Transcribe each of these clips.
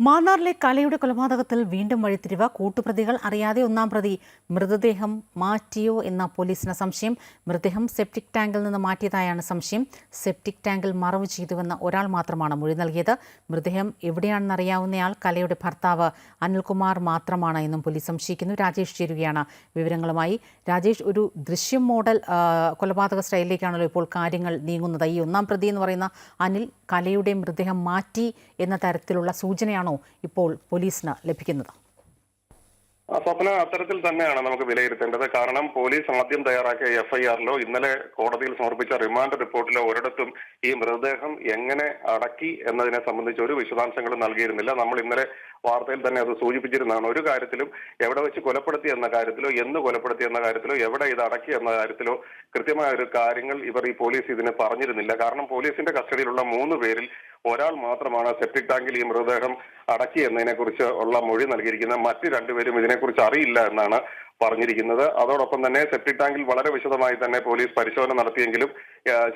മാന്നാറിലെ കലയുടെ കൊലപാതകത്തിൽ വീണ്ടും വഴിത്തിരിവ്. കൂട്ടുപ്രതികൾ അറിയാതെ ഒന്നാം പ്രതി മൃതദേഹം മാറ്റിയോ എന്ന പോലീസിന് സംശയം. മൃതദേഹം സെപ്റ്റിക് ടാങ്കിൽ നിന്ന് മാറ്റിയതായാണ് സംശയം. സെപ്റ്റിക് ടാങ്കിൽ മറവ് ചെയ്തുവെന്ന ഒരാൾ മാത്രമാണ് മൊഴി നൽകിയത്. മൃതദേഹം എവിടെയാണെന്നറിയാവുന്നയാൾ കലയുടെ ഭർത്താവ് അനിൽകുമാർ മാത്രമാണ് എന്നും പോലീസ് സംശയിക്കുന്നു. രാജേഷ് ചേരുകയാണ് വിവരങ്ങളുമായി. രാജേഷ് ഒരു ദൃശ്യം മോഡൽ കൊലപാതക സ്റ്റൈലിലേക്കാണല്ലോ ഇപ്പോൾ കാര്യങ്ങൾ നീങ്ങുന്നത്. ഈ ഒന്നാം പ്രതി എന്ന് പറയുന്ന അനിൽ കലയുടെ മൃതദേഹം മാറ്റി എന്ന തരത്തിലുള്ള സൂചനയാണോ ഇപ്പോൾ പോലീസിന് ലഭിക്കുന്നത്? സ്വപ്ന അത്തരത്തിൽ തന്നെയാണ് നമുക്ക് വിലയിരുത്തേണ്ടത്. കാരണം പോലീസ് ആദ്യം തയ്യാറാക്കിയ എഫ്ഐആറിലോ ഇന്നലെ കോടതിയിൽ സമർപ്പിച്ച റിമാൻഡ് റിപ്പോർട്ടിലോ ഒരിടത്തും ഈ മൃതദേഹം എങ്ങനെ അടക്കി എന്നതിനെ സംബന്ധിച്ച് ഒരു വിശദാംശങ്ങളും നൽകിയിരുന്നില്ല. നമ്മൾ ഇന്നലെ വാർത്തയിൽ തന്നെ അത് സൂചിപ്പിച്ചിരുന്നതാണ്. ഒരു കാര്യത്തിലും എവിടെ വെച്ച് കൊലപ്പെടുത്തി എന്ന കാര്യത്തിലോ എന്ന് കൊലപ്പെടുത്തി എന്ന കാര്യത്തിലോ എവിടെ ഇത് അടക്കി എന്ന കാര്യത്തിലോ കൃത്യമായ ഒരു കാര്യങ്ങൾ ഇവർ ഈ പോലീസ് ഇതിന് പറഞ്ഞിരുന്നില്ല. കാരണം പോലീസിന്റെ കസ്റ്റഡിയിലുള്ള മൂന്ന് പേരിൽ ഒരാൾ മാത്രമാണ് സെപ്റ്റിക് ടാങ്കിൽ ഈ മൃതദേഹം അടക്കി എന്നതിനെക്കുറിച്ച് ഉള്ള മൊഴി നൽകിയിരിക്കുന്നത്. മറ്റ് രണ്ടുപേരും ഇതിനെക്കുറിച്ച് അറിയില്ല എന്നാണ് പറഞ്ഞിരിക്കുന്നത്. അതോടൊപ്പം തന്നെ സെപ്റ്റിക് ടാങ്കിൽ വളരെ വിശദമായി തന്നെ പോലീസ് പരിശോധന നടത്തിയെങ്കിലും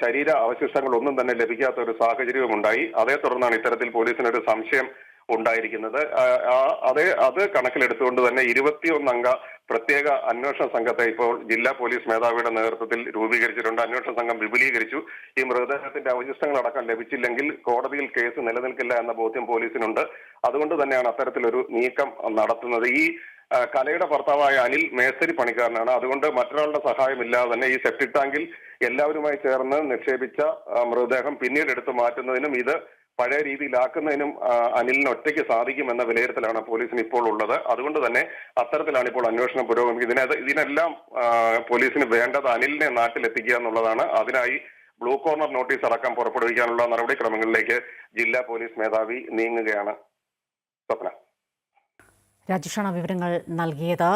ശരീര അവശിഷ്ടങ്ങൾ ഒന്നും തന്നെ ലഭിക്കാത്ത ഒരു സാഹചര്യവും ഉണ്ടായി അതേ തുടർന്നാണ് ഇത്തരത്തിൽ പോലീസിനൊരു സംശയം ഉണ്ടായിരിക്കുന്നത്. അതേ അത് കണക്കിലെടുത്തുകൊണ്ട് തന്നെ ഇരുപത്തിയൊന്നംഗ പ്രത്യേക അന്വേഷണ സംഘത്തെ ഇപ്പോൾ ജില്ലാ പോലീസ് മേധാവിയുടെ നേതൃത്വത്തിൽ രൂപീകരിച്ചിട്ടുണ്ട്. അന്വേഷണ സംഘം വിപുലീകരിച്ചു. ഈ മൃതദേഹത്തിന്റെ അവശിഷ്ടങ്ങളടക്കം ലഭിച്ചില്ലെങ്കിൽ കോടതിയിൽ കേസ് നിലനിൽക്കില്ല എന്ന ബോധ്യം പോലീസിനുണ്ട്. അതുകൊണ്ട് തന്നെയാണ് അത്തരത്തിലൊരു നീക്കം നടത്തുന്നത്. ഈ കലയുടെ ഭർത്താവായ അനിൽ മേസ്തരി പണിക്കാരനാണ്. അതുകൊണ്ട് മറ്റൊരാളുടെ സഹായമില്ലാതെ തന്നെ ഈ സെപ്റ്റിക് ടാങ്കിൽ എല്ലാവരുമായി ചേർന്ന് നിക്ഷേപിച്ച മൃതദേഹം പിന്നീട് എടുത്തു മാറ്റുന്നതിനും ഇത് പഴയ രീതിയിലാക്കുന്നതിനും അനിലിന് ഒറ്റയ്ക്ക് സാധിക്കുമെന്ന വിലയിരുത്തലാണ് പോലീസിന് ഇപ്പോൾ ഉള്ളത്. അതുകൊണ്ട് തന്നെ അത്തരത്തിലാണ് ഇപ്പോൾ അന്വേഷണം പുരോഗമിക്കുന്നത്. ഇതിനെ ഇതിനെല്ലാം പോലീസിന് വേണ്ടത് അനിലിനെ നാട്ടിലെത്തിക്കുക എന്നുള്ളതാണ്. അതിനായി ബ്ലൂ കോർണർ നോട്ടീസ് അടക്കം പുറപ്പെടുവിക്കാനുള്ള നടപടിക്രമങ്ങളിലേക്ക് ജില്ലാ പോലീസ് മേധാവി നീങ്ങുകയാണ് സ്വപ്ന. രാജേഷാണ് വിവരങ്ങൾ നൽകിയത്.